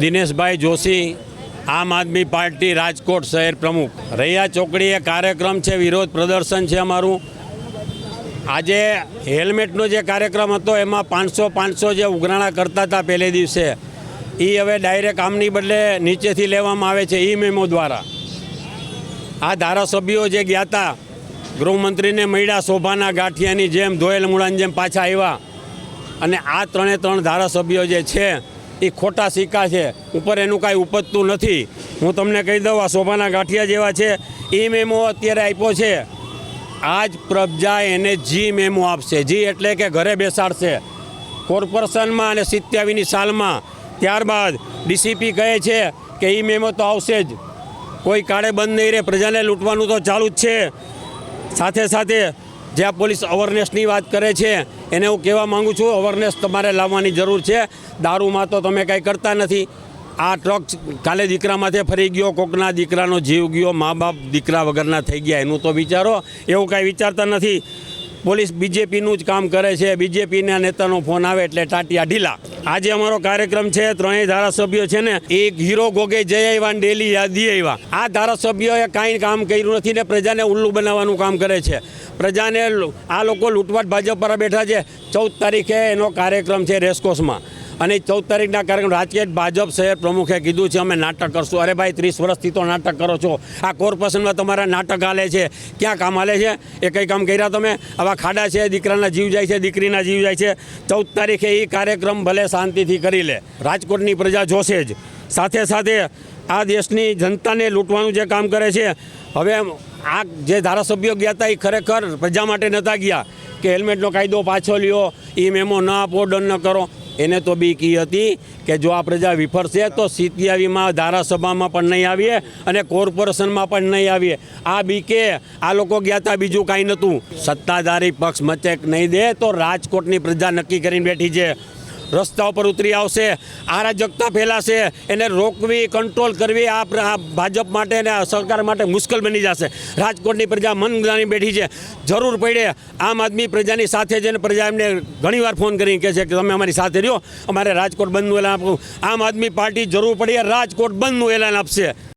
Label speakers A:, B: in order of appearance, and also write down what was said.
A: દિનેશભાઈ જોશી, આમ આદમી પાર્ટી રાજકોટ શહેર પ્રમુખ. રૈયા ચોકડીએ કાર્યક્રમ છે, વિરોધ પ્રદર્શન છે અમારું. આજે હેલ્મેટનો જે કાર્યક્રમ હતો, એમાં પાંચસો પાંચસો જે ઉઘરાણા કરતા હતા પહેલે દિવસે એ હવે ડાયરેક્ટ આમની બદલે નીચેથી લેવામાં આવે છે, ઈ મેમો દ્વારા. આ ધારાસભ્યો જે ગયા હતા ગૃહમંત્રીને મળ્યા, શોભાના ગાંઠિયાની જેમ, ધોયેલ મૂળાની જેમ પાછા આવ્યા. અને આ ત્રણે ત્રણ ધારાસભ્યો જે છે એ ખોટા સિક્કા છે. ઉપર એનું કાંઈ ઉપજતું નથી. હું તમને કહી દઉં, આ શોભાના ગાંઠિયા જેવા છે. એ મેમો અત્યારે આપ્યો છે. આજ પ્રજા એને જી મેમો આપશે. જી એટલે કે ઘરે બેસાડશે. કોર્પોરેશનમાં અને સિત્યાવીની સાલમાં. ત્યારબાદ ડીસીપી કહે છે કે એ મેમો તો આવશે જ. કોઈ કાળે બંધ નહીં રહે. પ્રજાને લૂંટવાનું તો ચાલુ જ છે. સાથે સાથે જે આ પોલીસ અવેરનેસની વાત કરે છે, એને હું કહેવા માંગુ છું, અવેરનેસ તમારે લાવવાની જરૂર છે. દારૂમાં તો તમે કાંઈ કરતા નથી. આ ટ્રક કાલે દીકરામાંથી ફરી ગયો, કોકના દીકરાનો જીવ ગયો, મા બાપ દીકરા વગરના થઈ ગયા, એનું તો વિચારો. એવું કાંઈ વિચારતા નથી. પોલીસ બીજેપીનું જ કામ કરે છે. બીજેપીના નેતાનો ફોન આવે એટલે ટાટિયા ઢીલા. આજે અમારો કાર્યક્રમ છે, ત્રણેય ધારાસભ્યો છે ને, એક હીરો ગોગે જઈ આવ્યા ડેલી યાદી આવ્યા આ ધારાસભ્યોએ કાંઈ કામ કર્યું નથી ને પ્રજાને ઉલ્લુ બનાવવાનું કામ કરે છે. પ્રજાને આ લોકો લૂંટવાટ ભાજપ પર બેઠા છે. ચૌદ તારીખે એનો કાર્યક્રમ છે રેસકોર્સમાં. અને ચૌદ તારીખના કાર્યક્રમ રાજકીય ભાજપ શહેર પ્રમુખે કીધું છે, અમે નાટક કરશું. અરે ભાઈ, ત્રીસ વર્ષથી તો નાટક કરો છો. આ કોર્પોરેશનમાં તમારા નાટક હાલે છે. ક્યાં કામ હાલે છે? એ કંઈ કામ કર્યા તમે? આવા ખાડા છે, દીકરાના જીવ જાય છે, દીકરીના જીવ જાય છે. ચૌદ તારીખે એ કાર્યક્રમ ભલે શાંતિથી કરી લે. રાજકોટની પ્રજા જોશે જ. સાથે સાથે આ દેશની જનતાને લૂંટવાનું જે કામ કરે છે, હવે આ જે ધારાસભ્યો ગયા હતા એ ખરેખર પ્રજા માટે નહોતા ગયા કે હેલ્મેટનો કાયદો પાછો લ્યો એ મેમો ન આપો, દંડ ન કરો. એને તો બી કી હતી કે જો આ પ્રજા વિફરશે તો સિત્યાવીમાં ધારાસભામાં પણ નહીં આવીએ અને કોર્પોરેશનમાં પણ નહીં આવીએ. આ બીકે આ લોકો ગયા હતા બીજું કાંઈ નહોતું. સત્તાધારી પક્ષ મચેક નહીં દે, તો રાજકોટની પ્રજા નક્કી કરીને બેઠી છે. રસ્તા ઉપર ઉતરી આવશે. અરાજકતા ફેલાશે. એને રોકવી કંટ્રોલ કરવી આ ભાજપ માટે અને સરકાર માટે મુશ્કેલ બની જશે. રાજકોટની પ્રજા મન જાણી બેઠી છે. જરૂર પડે આમ આદમી પ્રજાની સાથે અને પ્રજા એમને ઘણીવાર ફોન કરીને કહે છે કે તમે અમારી સાથે રહ્યો. અમારે રાજકોટ બંધનું એલાન આપવું આમ આદમી પાર્ટી જરૂર પડે, રાજકોટ બંધનું એલાન આપશે.